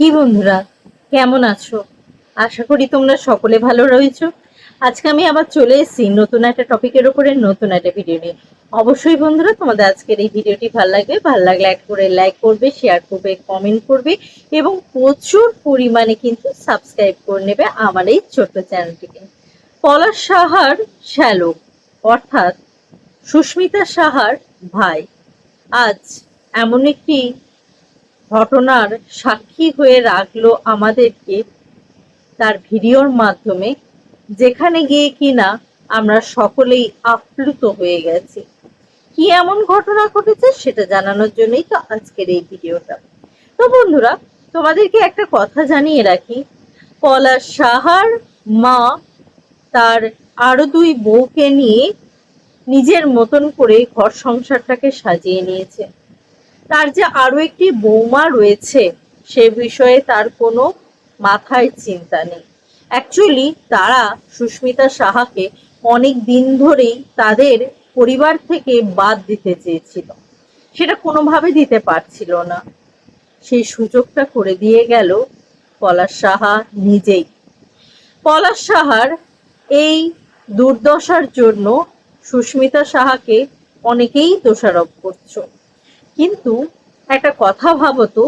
কি বন্ধুরা? কেমন আছো? আশা করি তোমরা সকলে ভালো রয়েছো। আজকে আমি আবার চলে এসেছি নতুন একটা টপিকের উপরে, নতুন একটা ভিডিও নিয়ে। অবশ্যই বন্ধুরা, তোমাদের আজকের এই ভিডিওটি ভালো লাগবে ভালো লাগলে এক করে লাইক করবে শেয়ার করবে কমেন্ট করবে এবং প্রচুর পরিমাণে কিন্তু সাবস্ক্রাইব করে নেবে আমার এই ছোট্ট চ্যানেলটিকে পলাশ সাহার শ্যালক অর্থাৎ সুস্মিতা সাহার ভাই। আজ এমন একটি ঘটনার সাক্ষী হয়ে রাখল আমাদেরকে তার ভিডিওর মাধ্যমে, যেখানে গিয়ে কিনা আমরা সকলেই আপ্লুত হয়ে গেছি। কি এমন ঘটনা ঘটেছে সেটা জানানোর জন্যই তো আজকের এই ভিডিওটা। তো বন্ধুরা, তোমাদেরকে একটা কথা জানিয়ে রাখি। পলাশ সাহার মা তার আরও দুই বউকে নিয়ে নিজের মতন করে ঘর সংসারটাকে সাজিয়ে নিয়েছে। তার যে আরও একটি বৌমা রয়েছে, সে বিষয়ে তার কোনো মাথায় চিন্তা নেই। অ্যাকচুয়ালি তারা সুস্মিতা সাহাকে অনেক দিন ধরেই তাদের পরিবার থেকে বাদ দিতে চেয়েছিল। সেটা কোনোভাবে দিতে পারছিল না। সেই সুযোগটা করে দিয়ে গেল পলাশ সাহা নিজেই। পলাশ সাহার এই দুর্দশার জন্য সুস্মিতা সাহাকে অনেকেই দোষারোপ করছ। কিন্তু একটা কথা ভাবতো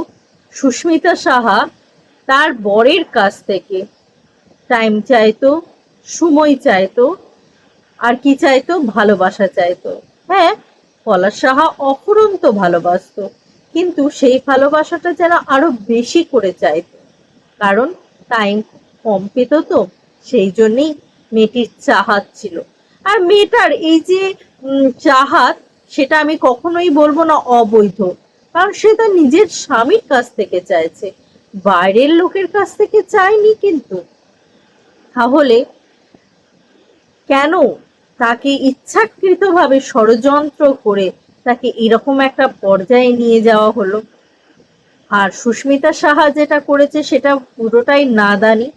সুস্মিতা সাহা তার বরের কাছ থেকে টাইম চাইতো, সময় চাইতো, আর কি চাইতো? ভালোবাসা চাইতো। হ্যাঁ পলাশ সাহা অফুরন্ত ভালোবাসতো, কিন্তু সেই ভালোবাসাটা যেন আরও বেশি করে চাইতো। কারণ টাইম কম পেত তো, সেই জন্যেই মেয়েটির চাহাত ছিল। আর মেয়েটার এই যে চাহাত সেটা আমি কখনোই বলব না, অবৈধ। কারণ সে তার নিজের স্বামীর কাছ থেকে চাইছে। বাইরের লোকের কাছ থেকে চায়নি কিন্তু। তাহলে কেন তাকে ইচ্ছাকৃতভাবে ষড়যন্ত্র করে তাকে এরকম একটা পর্যায়ে নিয়ে যাওয়া হলো? আর সুস্মিতা সাহা যেটা করেছে সেটা পুরোটাই নাদানি।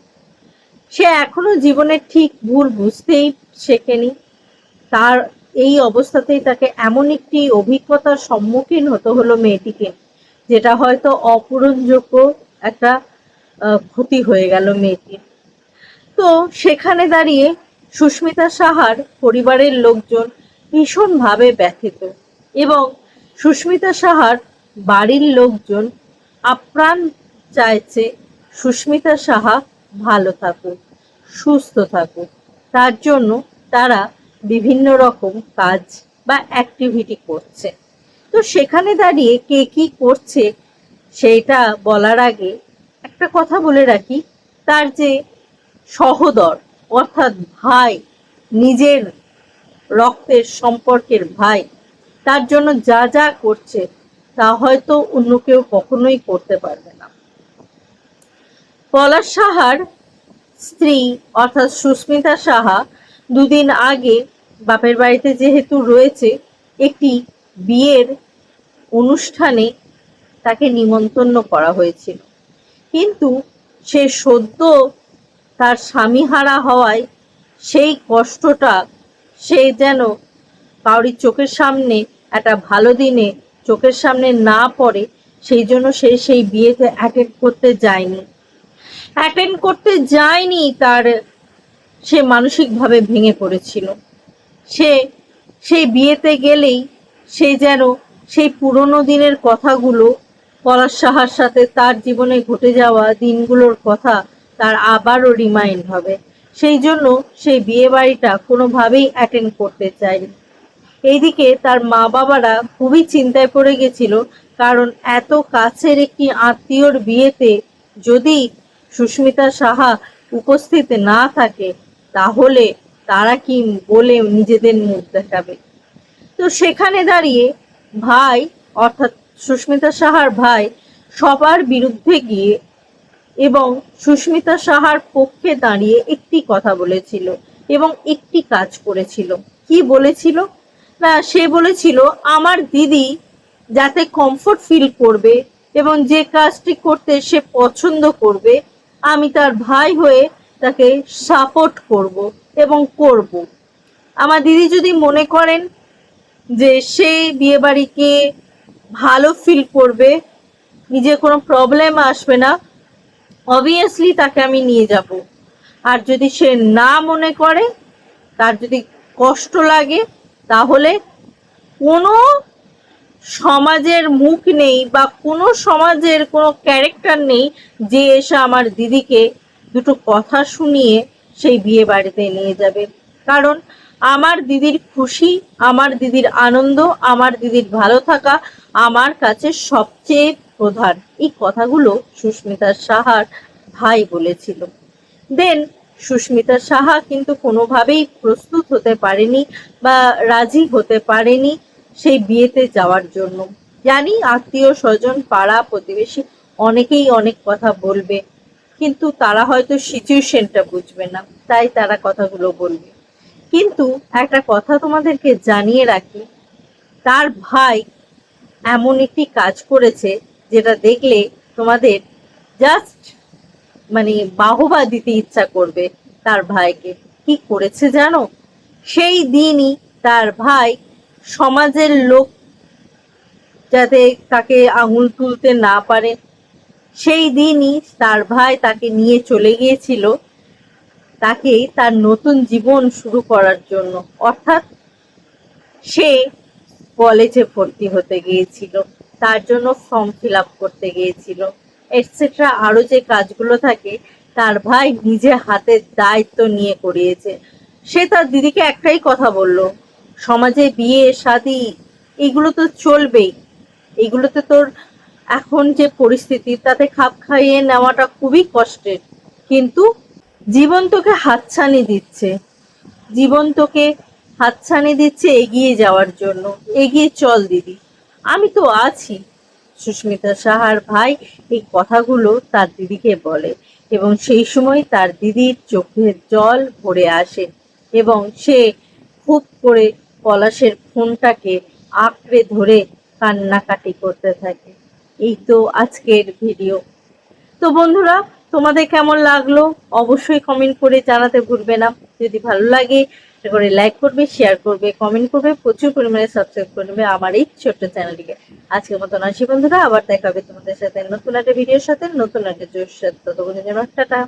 সে এখনও জীবনের ঠিক ভুল বুঝতেই শেখেনি। তার এই অবস্থাতেই তাকে এমন একটি অভিজ্ঞতার সম্মুখীন হতে হলো মেয়েটিকে, যেটা হয়তো অপূরণযোগ্য একটা ক্ষতি হয়ে গেল মেয়েটির। তো সেখানে দাঁড়িয়ে সুস্মিতা সাহার পরিবারের লোকজন ভীষণভাবে ব্যথিত এবং সুস্মিতা সাহার বাড়ির লোকজন আপ্রাণ চাইছে সুস্মিতা সাহা ভালো থাকুক, সুস্থ থাকুক। তার জন্য তারা বিভিন্ন রকম কাজ বা অ্যাক্টিভিটি করছে। তো সেখানে দাঁড়িয়ে কে কি করছে সেইটা বলার আগে একটা কথা বলে রাখি, তার যে সহদর অর্থাৎ ভাই, নিজের রক্তের সম্পর্কের ভাই, তার জন্য যা যা করছে তা হয়তো অন্য কেউ কখনোই করতে পারবে না। পলাশ সাহার স্ত্রী অর্থাৎ সুস্মিতা সাহা দুদিন আগে বাপের বাড়িতে যেহেতু রয়েছে, একটি বিয়ের অনুষ্ঠানে তাকে নিমন্ত্রণ করা হয়েছিল। কিন্তু সে সদ্য তার স্বামী হারা হওয়ায় সেই কষ্টটা সে যেন কাউরির চোখের সামনে একটা ভালো দিনে চোখের সামনে না পড়ে, সেই জন্য সে সেই বিয়েতে অ্যাটেন্ড করতে যায়নি। অ্যাটেন্ড করতে যায়নি, তার সে মানসিকভাবে ভেঙে পড়েছিল। সে, সেই বিয়েতে গেলেই সে যেন সেই পুরনো দিনের কথাগুলো, পলাশ সাহার সাথে তার জীবনে ঘটে যাওয়া দিনগুলোর কথা তার আবারও রিমাইন্ড হবে। সেই জন্য সেই বিয়ে বাড়িটা কোনোভাবেই অ্যাটেন্ড করতে চায়নি। এইদিকে তার মা বাবারা খুবই চিন্তায় পড়ে গেছিল, কারণ এত কাছের একটি আত্মীয়র বিয়েতে যদি সুস্মিতা সাহা উপস্থিত না থাকে, তাহলে তারা কি বলে নিজেদের মুখ দেখাবে? তো সেখানে দাঁড়িয়ে ভাই, অর্থাৎ সুস্মিতা সাহার ভাই, সবার বিরুদ্ধে গিয়ে এবং সুস্মিতা সাহার পক্ষে দাঁড়িয়ে একটি কথা বলেছিল এবং একটি কাজ করেছিল। কি বলেছিল? না, সে বলেছিল, আমার দিদি যাতে কমফোর্ট ফিল করবে এবং যে কাজটি করতে সে পছন্দ করবে, আমি তার ভাই হয়ে তাকে সাপোর্ট করব। এবং করব। আমার দিদি যদি মনে করেন যে সেই বিয়েবাড়িকে ভালো ফিল করবে, নিজের কোনো প্রবলেম আসবে না অবভিয়াসলি তাকে আমি নিয়ে যাব। আর যদি সে না মনে করে, তার যদি কষ্ট লাগে, তাহলে কোনো সমাজের মুখ নেই বা কোনো সমাজের কোনো ক্যারেক্টার নেই যে এসে আমার দিদিকে দুটো কথা শুনিয়ে সেই বিয়ে বাড়িতে নিয়ে যাবে। কারণ আমার দিদির খুশি, আমার দিদির আনন্দ, আমার দিদির ভালো থাকা আমার কাছে সবচেয়ে প্রধান। এই কথাগুলো সুস্মিতা সাহার ভাই বলেছিল। দেন সুস্মিতা সাহা কিন্তু কোনোভাবেই প্রস্তুত হতে পারেনি বা রাজি হতে পারেনি সেই বিয়েতে যাওয়ার জন্য। জানি আত্মীয় স্বজন, পাড়া প্রতিবেশী অনেকেই অনেক কথা বলবে। কিন্তু তারা হয়তো সিচুয়েশনটা বুঝবে না, তাই তারা কথাগুলো বলবে। কিন্তু একটা কথা তোমাদেরকে জানিয়ে রাখি, তার ভাই এমন একটি কাজ করেছে যেটা দেখলে তোমাদের জাস্ট মানে বাহবা দিতে ইচ্ছা করবে তার ভাইকে। কি করেছে জানো? সেই দিনই তার ভাই সমাজের লোক যাতে তাকে আঙুল তুলতে না পারে সেই দিনই তার ভাই তাকে নিয়ে চলে গিয়েছিল তাকে তার নতুন জীবন শুরু করার জন্য। অর্থাৎ সে কলেজে ভর্তি হতে গিয়েছিল, তার জন্য ফর্ম ফিল আপ করতে গিয়েছিল এটসেট্রা আরও যে কাজগুলো থাকে, তার ভাই নিজে হাতের দায়িত্ব নিয়ে করিয়েছে। সে তার দিদিকে একটাই কথা বলল, সমাজে বিয়ে, শাদি, এগুলো তো চলবেই। এগুলোতে তোর এখন যে পরিস্থিতি, তাতে খাপ খাইয়ে নেওয়াটা খুবই কষ্টের। কিন্তু জীবন তোকে হাতছানি দিচ্ছে। জীবন তোকে হাতছানি দিচ্ছে এগিয়ে যাওয়ার জন্য। এগিয়ে চল, দিদি। আমি তো আছি। সুস্মিতা সাহার ভাই এই কথাগুলো তার দিদিকে বলে এবং সেই সময় তার দিদির চোখের জল ভরে আসে এবং সে খুব করে পলাশের ফোনটাকে আঁকড়ে ধরে কান্নাকাটি করতে থাকে। এই তো আজকের ভিডিও তো বন্ধুরা, তোমাদের কেমন লাগল? অবশ্যই কমেন্ট করে জানাতে ভুলবে না। যদি ভালো লাগে করে লাইক করবে শেয়ার করবে কমেন্ট করবে, প্রচুর পরিমাণে সাবস্ক্রাইব করবে আমার এই ছোট্ট চ্যানেলটিকে আজকের মতন আসি বন্ধুরা, আবার দেখা হবে তোমাদের সাথে নতুন একটা ভিডিওর সাথে, নতুন একটা জোর সাথে। ততক্ষণ টাটা।